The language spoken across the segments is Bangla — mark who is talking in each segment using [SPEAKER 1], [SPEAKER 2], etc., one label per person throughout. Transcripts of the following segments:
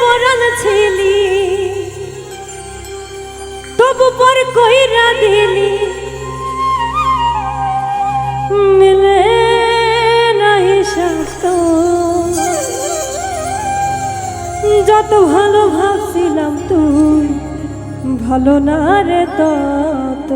[SPEAKER 1] পরাণ ছিলি। তবু পর কইরা দিলি, মিলে নাই স্বাস্থ্য যত ভালো ভাবছিলাম তুই, ভালো না রে তত।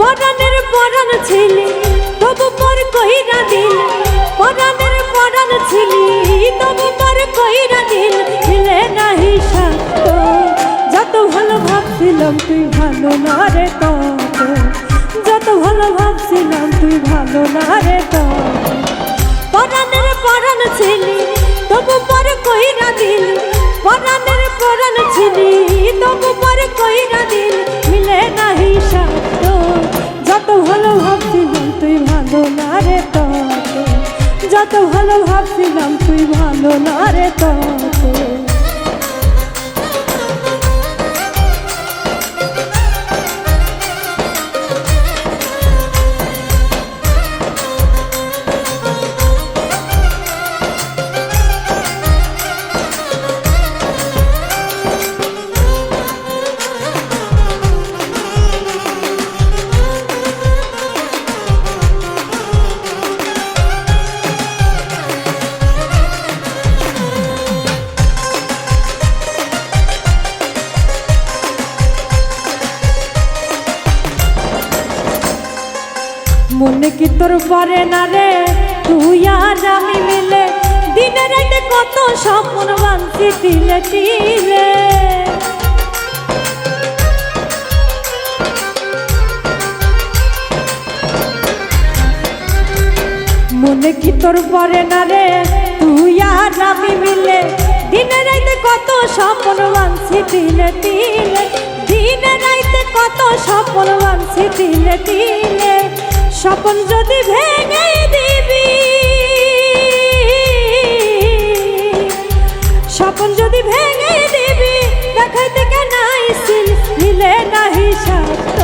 [SPEAKER 1] পরাণের পরাণ ছিলি, তবু পর কইরা দিল, পরাণের পরাণ ছিলি, তবু পর কইরা দিল, মিলে নাহি সাথ। যত ভালো ভাবছিলাম তুই ভালো না রে তত। যত ভালো ভাবছিলাম তুই ভালো না রে তত। পরাণের পরাণ ছিলি, তবু পর কইরা দিল, পরাণের পরাণ ছিলি, তবু পর রে তত যত ভালো ভাবছিলাম তুই ভালো না রে তত মনে কি তোর পরে না রে? তুই আর আমি মিলে দিনে রাতে কত স্বপ্ন বানছি তিলে তিলে মনে কি তোর পরে না রে? তুই আর আমি মিলে দিনে রাতে কত স্বপ্ন বানছি তিলে তিলে দিনে রাতে কত স্বপ্ন বানছি তিলে তিলে স্বপ্ন যদি ভেঙে দিবি। স্বপ্ন যদি ভেঙে দিবি, দেখাইতে কেন আইসিল? নাহি সত্য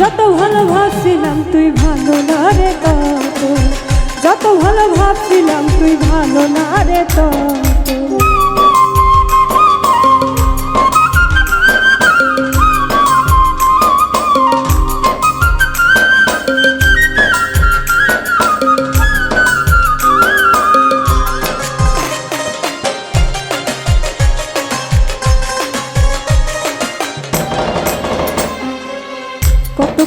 [SPEAKER 1] যত ভালো ভাবছিলাম তুই ভালো না রে তত যত ভালো ভাবছিলাম তুই ভালো না রে তত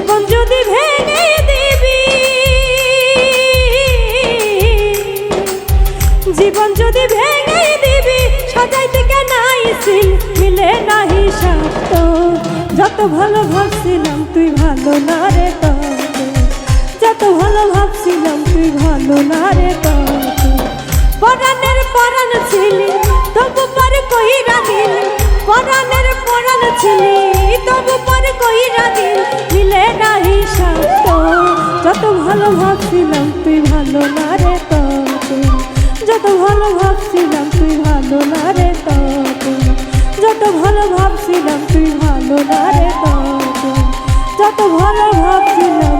[SPEAKER 1] জীবন যদি ভেঙে দিবি, জীবন যদি ভেঙে দিবি সাজাইতে কেন আইসিল মিলে নাহি সত্য যত ভালো ভাবছিলাম তুই ভালো না রে তত যত ভালো ভাবছিলাম তুই ভালো না রে তত পরাণের পরাণ ছিলি, তবু পরে কইরা দিল। পরাণের পরাণ ছিলি, তবু ভুলে নাহি শান্ত যত ভালো ভাবছিলাম তুই ভালো না রে তোর যত ভালো ভাবছিলাম তুই ভালো না রে তোর যত ভালো ভাবছিলাম তুই ভালো না রে তোর যত ভালো ভাবছিলাম